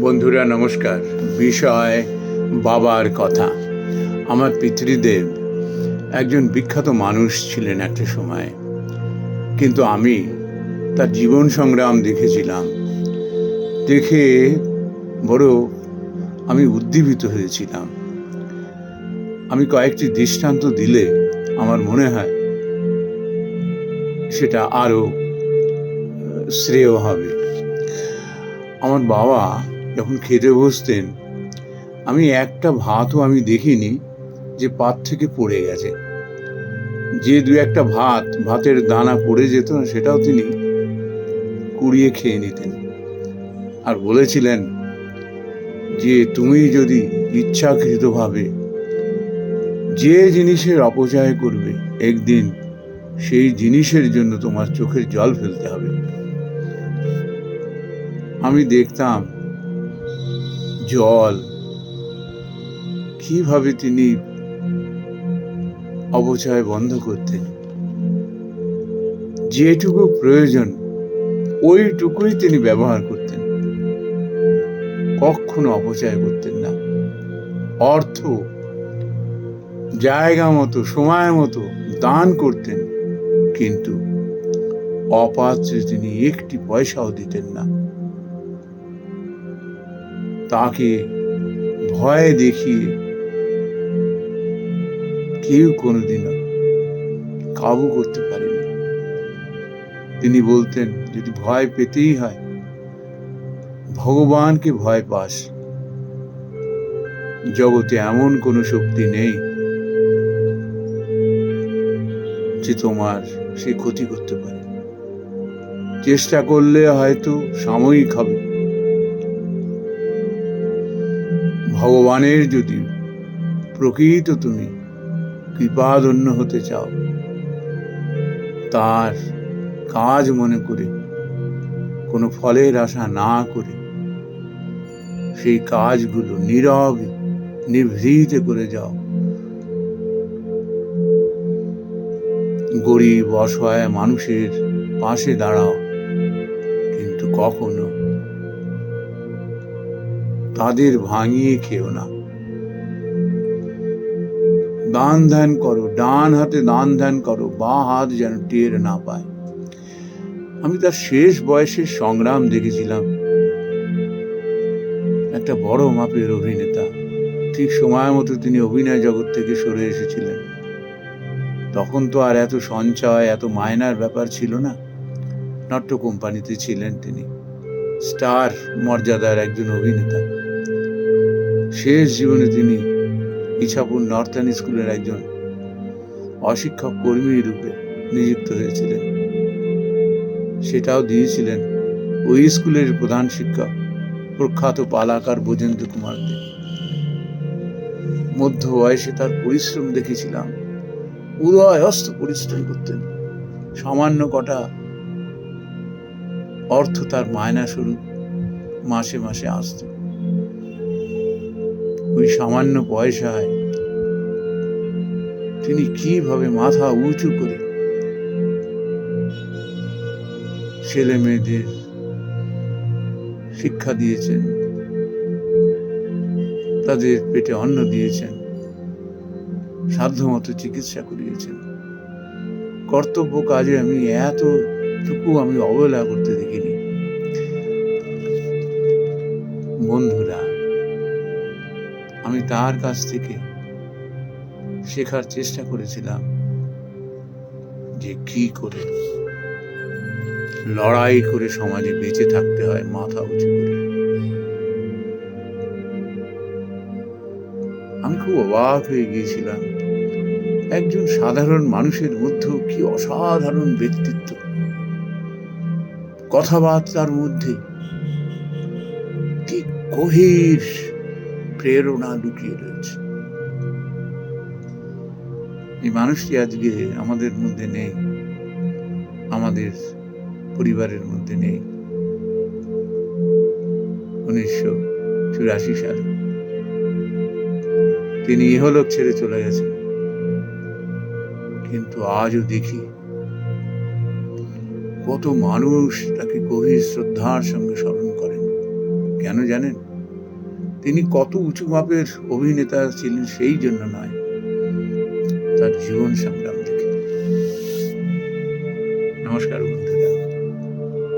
বন্ধুরা, নমস্কার। বিষয় বাবার কথা। আমার পিতৃদেব একজন বিখ্যাত মানুষ ছিলেন একটা সময়। কিন্তু আমি তার জীবন সংগ্রাম দেখেছিলাম। দেখে বড় আমি উদ্দীপিত হয়েছিলাম। আমি কয়েকটি দৃষ্টান্ত দিলে আমার মনে হয় সেটা আরও শ্রেয় হবে। আমার বাবা যখন খেতে বসতেন, আমি একটা ভাতও আমি দেখিনি যে পাত থেকে পড়ে গেছে। যে দু একটা ভাত, ভাতের দানা পড়ে যেত না, সেটাও তিনি কুড়িয়ে খেয়ে নিতেন। আর বলেছিলেন যে, তুমি যদি ইচ্ছাকৃতভাবে যে জিনিসের অপচয় করবে, একদিন সেই জিনিসের জন্য তোমার চোখের জল ফেলতে হবে। আমি দেখতাম জল। কীভাবে তিনি অপচয় বন্ধ করতেন? যেটুকু প্রয়োজন, ওইটুকুই তিনি ব্যবহার করতেন। কখনো অপচয় করতেন না। অর্থ, জায়গা মতো, সময় মতো দান করতেন। কিন্তু অপাত্রে তিনি একটি পয়সাও দিতেন না। তাকে ভয় দেখিয়ে কেউ কোনোদিনও কাবু করতে পারেনি। তিনি বলতেন, যদি ভয় পেতেই হয়, ভগবানকে ভয় পাস। জগতে এমন কোনো শক্তি নেই যে তোমার সে ক্ষতি করতে পারে। চেষ্টা করলে হয়তো সাময়িক হবে। ভগবানের যদি প্রকৃত তুমি কৃপাধন্য হতে চাও, তার কাজ মনে করে, কোনো ফলের আশা না করে, সেই কাজগুলো নীরবে, নিভৃতে করে যাও। গরিব অসহায় মানুষের পাশে দাঁড়াও, কিন্তু কখনো তাদের ভাঙিয়ে খেও না। দান ধ্যান করো, ডান হাতে দান ধ্যান করো, বা হাত যেন টের না পায়। আমি তার শেষ বয়সের সংগ্রাম দেখেছিলাম। একটা বড় মাপের অভিনেতা। ঠিক সময় মতো তিনি অভিনয় জগৎ থেকে সরে এসেছিলেন। তখন তো আর এত সঞ্চয়, এত মায়নার ব্যাপার ছিল না। নাট্য কোম্পানিতে ছিলেন তিনি। স্টার মর্যাদার একজন অভিনেতা। শেষ জীবনে তিনি ইছাপুর নর্থান স্কুলের একজন অশিক্ষক কর্মী রূপে নিযুক্ত হয়েছিলেন। সেটাও দিয়েছিলেন ওই স্কুলের প্রধান শিক্ষক প্রখ্যাত পালাকার বোজেন্দ্র কুমার দে। মধ্য বয়সে তার পরিশ্রম দেখেছিলাম। উদয় হস্ত পরিশ্রম করতেন। সামান্য কটা অর্থ তার মায়না স্বরূপ মাসে মাসে আসত। ওই সামান্য পয়সায় তিনি কীভাবে মাথা উঁচু করে ছেলে মেয়েদের শিক্ষা দিয়েছেন, তাদের পেটে অন্ন দিয়েছেন, সাধ্যমতো চিকিৎসা করিয়েছেন। কর্তব্য কাজে আমি এতটুকু আমি অবহেলা করতে দেখিনি। বন্ধুরা আমি তার কাছ থেকে শেখার চেষ্টা করেছিলাম যে কি করে লড়াই করে সমাজে বেঁচে থাকতে হয়, মাথা উঁচু করে। আমি খুব অবাক হয়ে গিয়েছিলাম, একজন সাধারণ মানুষের মধ্যেও কি অসাধারণ ব্যক্তিত্ব। কথাবার্তার মধ্যে কি গভীর প্রেরণা লুকিয়ে রয়েছে। এই মানুষটি আজকে আমাদের মধ্যে নেই, আমাদের পরিবারের মধ্যে নেই। উনিশশো চুরাশি সালে তিনি ইহলোক ছেড়ে চলে গেছেন। কিন্তু আজও দেখি কত মানুষ তাকে গভীর শ্রদ্ধার সঙ্গে স্মরণ করেন। কেন জানেন? তিনি কত উঁচু মাপের অভিনেতা ছিলেন সেই জন্য নয় তার জীবন সংগ্রাম থেকে। নমস্কার